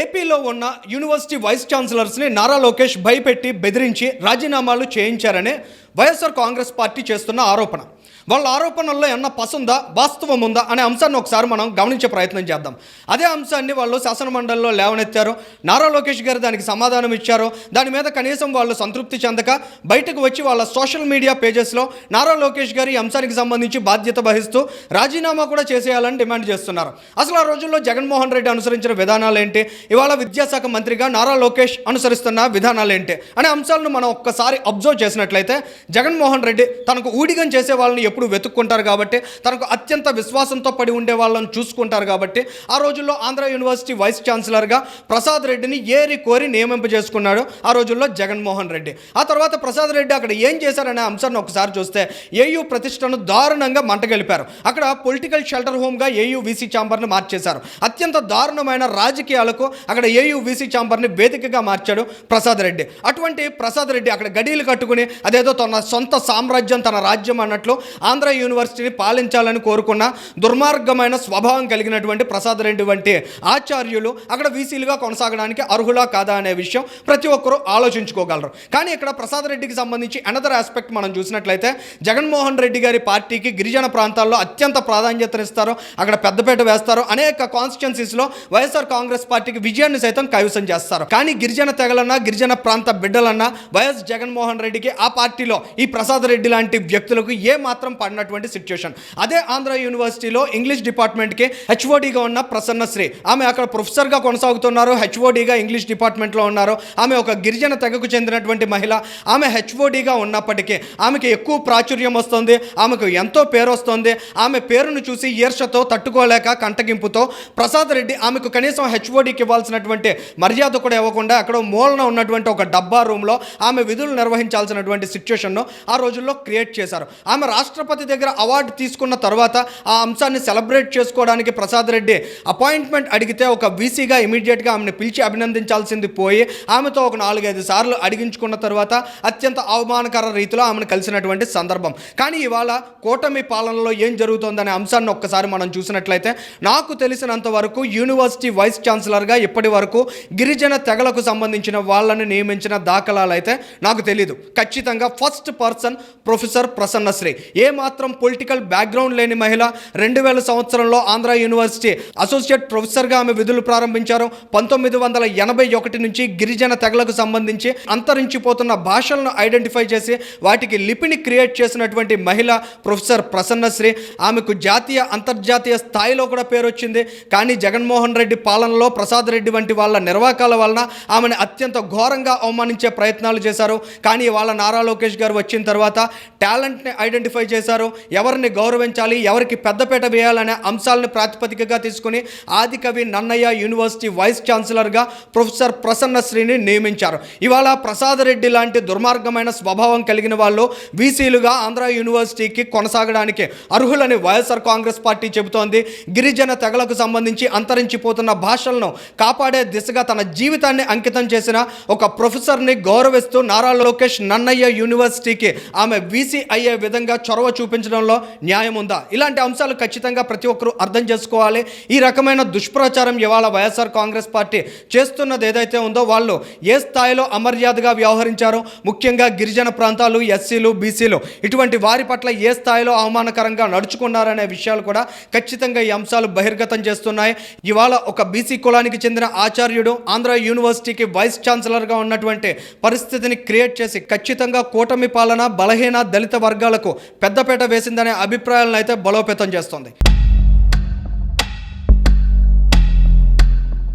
ఏపీలో ఉన్న university vice ఛాన్సలర్స్ని నారా లోకేష్ భయపెట్టి బెదిరించి రాజీనామాలు చేయించారనే వైఎస్ఆర్ కాంగ్రెస్ పార్టీ చేస్తున్న ఆరోపణ. వాళ్ళ ఆరోపణల్లో ఏమన్నా పసుందా వాస్తవం ఉందా అనే అంశాన్ని ఒకసారి మనం గమనించే ప్రయత్నం చేద్దాం. అదే అంశాన్ని వాళ్ళు శాసనమండలిలో లేవనెత్తారు. నారా లోకేష్ గారు దానికి సమాధానం ఇచ్చారు. దాని మీద కనీసం వాళ్ళు సంతృప్తి చెందక బయటకు వచ్చి వాళ్ళ సోషల్ మీడియా పేజెస్లో నారా లోకేష్ గారు ఈ అంశానికి సంబంధించి బాధ్యత వహిస్తూ రాజీనామా కూడా చేసేయాలని డిమాండ్ చేస్తున్నారు. అసలు ఆ రోజుల్లో జగన్మోహన్ రెడ్డి అనుసరించిన విధానాలు ఏంటి? ఇవాళ విద్యాశాఖ మంత్రిగా నారా లోకేష్ అనుసరిస్తున్న విధానాలు ఏంటి? అనే అంశాలను మనం ఒక్కసారి అబ్జర్వ్ చేసినట్లయితే జగన్మోహన్ రెడ్డి తనకు ఊడిగం చేసే వాళ్ళని ఎప్పుడు వెతుక్కుంటారు కాబట్టి తనకు అత్యంత విశ్వాసంతో పడి ఉండే వాళ్ళని చూసుకుంటారు కాబట్టి ఆ రోజుల్లో ఆంధ్ర యూనివర్సిటీ వైస్ ఛాన్సలర్గా ప్రసాద్ రెడ్డిని ఏరి కోరి నియమింప చేసుకున్నాడు ఆ రోజుల్లో జగన్మోహన్ రెడ్డి. ఆ తర్వాత ప్రసాద్ రెడ్డి అక్కడ ఏం చేశారనే అంశాన్ని ఒకసారి చూస్తే ఏయూ ప్రతిష్టను దారుణంగా మంటగలిపారు. అక్కడ పొలిటికల్ షెల్టర్ హోమ్గా ఏయూ వీసీ ఛాంబర్ని మార్చేశారు. అత్యంత దారుణమైన రాజకీయాలకు అక్కడ ఏయూ వీసీ ఛాంబర్ని వేదికగా మార్చాడు ప్రసాద్ రెడ్డి. అటువంటి ప్రసాద్ రెడ్డి అక్కడ గడీలు కట్టుకుని అదేదో తన సొంత సామ్రాజ్యం తన రాజ్యం అన్నట్లు ఆంధ్ర యూనివర్సిటీని పాలించాలని కోరుకున్న దుర్మార్గమైన స్వభావం కలిగినటువంటి ప్రసాద్ రెడ్డి వంటి ఆచార్యులు అక్కడ వీసీలుగా కొనసాగడానికి అర్హులా కాదా అనే విషయం ప్రతి ఒక్కరూ ఆలోచించుకోగలరు. కానీ ఇక్కడ ప్రసాద్ రెడ్డికి సంబంధించి అనదర్ ఆస్పెక్ట్ మనం చూసినట్లయితే జగన్మోహన్ రెడ్డి గారి పార్టీకి గిరిజన ప్రాంతాల్లో అత్యంత ప్రాధాన్యతనిస్తారు అక్కడ పెద్దపేట వేస్తారు అనేక కాన్స్టిట్యున్సీస్లో వైఎస్ఆర్ కాంగ్రెస్ పార్టీకి విజయాన్ని సైతం కైవసం చేస్తారు. కానీ గిరిజన తెగలన్నా గిరిజన ప్రాంత బిడ్డలన్నా వైఎస్ జగన్మోహన్ రెడ్డికి ఆ పార్టీలో ఈ ప్రసాద్ రెడ్డి లాంటి వ్యక్తులకు ఏ మాత్రం పడినటువంటి సిచ్యుయేషన్ అదే ఆంధ్ర యూనివర్సిటీలో ఇంగ్లీష్ డిపార్ట్మెంట్కి హెచ్ఓడిగా ఉన్న ప్రసన్నశ్రీ ఆమె అక్కడ ప్రొఫెసర్గా కొనసాగుతున్నారు. హెచ్ఓడిగా ఇంగ్లీష్ డిపార్ట్మెంట్లో ఉన్నారు. ఆమె ఒక గిరిజన తెగకు చెందినటువంటి మహిళ. ఆమె హెచ్ఓడిగా ఉన్నప్పటికీ ఆమెకి ఎక్కువ ప్రాచుర్యం వస్తుంది. ఆమెకు ఎంతో పేరు వస్తుంది. ఆమె పేరును చూసి ఈర్షతో తట్టుకోలేక కంటగింపుతో ప్రసాద్ రెడ్డి ఆమెకు కనీసం హెచ్ఓడికి ఇవ్వాల్సినటువంటి మర్యాద కూడా ఇవ్వకుండా అక్కడ మూలన ఉన్నటువంటి ఒక డబ్బా రూమ్లో ఆమె విధులు నిర్వహించాల్సినటువంటి సిచ్యుయేషన్ను ఆ రోజుల్లో క్రియేట్ చేశారు. ఆమె రాష్ట్ర రాష్ట్రపతి దగ్గర అవార్డు తీసుకున్న తర్వాత ఆ అంశాన్ని సెలబ్రేట్ చేసుకోవడానికి ప్రసాద్ రెడ్డి అపాయింట్మెంట్ అడిగితే ఒక వీసీగా ఇమీడియట్గా ఆమెను పిలిచి అభినందించాల్సింది పోయి ఆమెతో ఒక నాలుగైదు సార్లు అడిగించుకున్న తర్వాత అత్యంత అవమానకర రీతిలో ఆమెను కలిసినటువంటి సందర్భం. కానీ ఇవాళ కూటమి పాలనలో ఏం జరుగుతోందనే అంశాన్ని ఒక్కసారి మనం చూసినట్లయితే నాకు తెలిసినంత వరకు యూనివర్సిటీ వైస్ ఛాన్సలర్గా ఇప్పటి వరకు గిరిజన తెగలకు సంబంధించిన వాళ్ళని నియమించిన దాఖలాలు అయితే నాకు తెలియదు ఖచ్చితంగా ఫస్ట్ పర్సన్ ప్రొఫెసర్ ప్రసన్నశ్రీ. ఏ మాత్రం పొలిటికల్ బ్యాక్గ్రౌండ్ లేని మహిళ రెండు వేల సంవత్సరంలో ఆంధ్ర యూనివర్సిటీ అసోసియేట్ ప్రొఫెసర్గా ఆమె విధులు ప్రారంభించారు. పంతొమ్మిది వందల ఎనభై ఒకటి నుంచి గిరిజన తెగలకు సంబంధించి అంతరించిపోతున్న భాషలను ఐడెంటిఫై చేసి వాటికి లిపిని క్రియేట్ చేసినటువంటి మహిళ ప్రొఫెసర్ ప్రసన్నశ్రీ ఆమెకు జాతీయ అంతర్జాతీయ స్థాయిలో కూడా పేరు వచ్చింది. కానీ జగన్మోహన్ రెడ్డి పాలనలో ప్రసాద్ రెడ్డి వంటి వాళ్ళ నిర్వాకాల వలన ఆమెను అత్యంత ఘోరంగా అవమానించే ప్రయత్నాలు చేశారు. కానీ వాళ్ళ నారా లోకేష్ గారు వచ్చిన తర్వాత టాలెంట్ని ఐడెంటిఫై చేసి చేశారు? ఎవరిని గౌరవించాలి? ఎవరికి పెద్దపీట వేయాలనే అంశాలను ప్రాతిపదికగా తీసుకుని ఆదికవి నన్నయ్య యూనివర్సిటీ వైస్ ఛాన్సలర్గా ప్రొఫెసర్ ప్రసన్నశ్రీని నియమించారు. ఇవాళ ప్రసాద్ రెడ్డి లాంటి దుర్మార్గమైన స్వభావం కలిగిన వాళ్ళు వీసీలుగా ఆంధ్ర యూనివర్సిటీకి కొనసాగడానికి అర్హులని వైఎస్ఆర్ కాంగ్రెస్ పార్టీ చెబుతోంది. గిరిజన తెగలకు సంబంధించి అంతరించిపోతున్న భాషలను కాపాడే దిశగా తన జీవితాన్ని అంకితం చేసిన ఒక ప్రొఫెసర్ని గౌరవిస్తూ నారా లోకేష్ నన్నయ్య యూనివర్సిటీకి ఆమె వీసీ అయ్యే విధంగా చొరవ చూపించడంలో న్యాయం ఉందా? ఇలాంటి అంశాలు ఖచ్చితంగా ప్రతి ఒక్కరూ అర్థం చేసుకోవాలి. ఈ రకమైన దుష్ప్రచారం ఇవాళ వైఎస్ఆర్ కాంగ్రెస్ పార్టీ చేస్తున్నది ఏదైతే ఉందో వాళ్ళు ఏ స్థాయిలో అమర్యాదగా వ్యవహరించారో? ముఖ్యంగా గిరిజన ప్రాంతాలు ఎస్సీలు బీసీలు ఇటువంటి వారి పట్ల ఏ స్థాయిలో అవమానకరంగా నడుచుకున్నారనే విషయాలు కూడా ఖచ్చితంగా ఈ అంశాలు బహిర్గతం చేస్తున్నాయి. ఇవాళ ఒక బీసీ కులానికి చెందిన ఆచార్యుడు ఆంధ్ర యూనివర్సిటీకి వైస్ ఛాన్సలర్గా ఉన్నటువంటి పరిస్థితిని క్రియేట్ చేసి ఖచ్చితంగా కూటమి పాలన బలహీన దళిత వర్గాలకు పెద్దపేట వేసిందనే అభిప్రాయాలను అయితే బలోపేతం చేస్తుంది.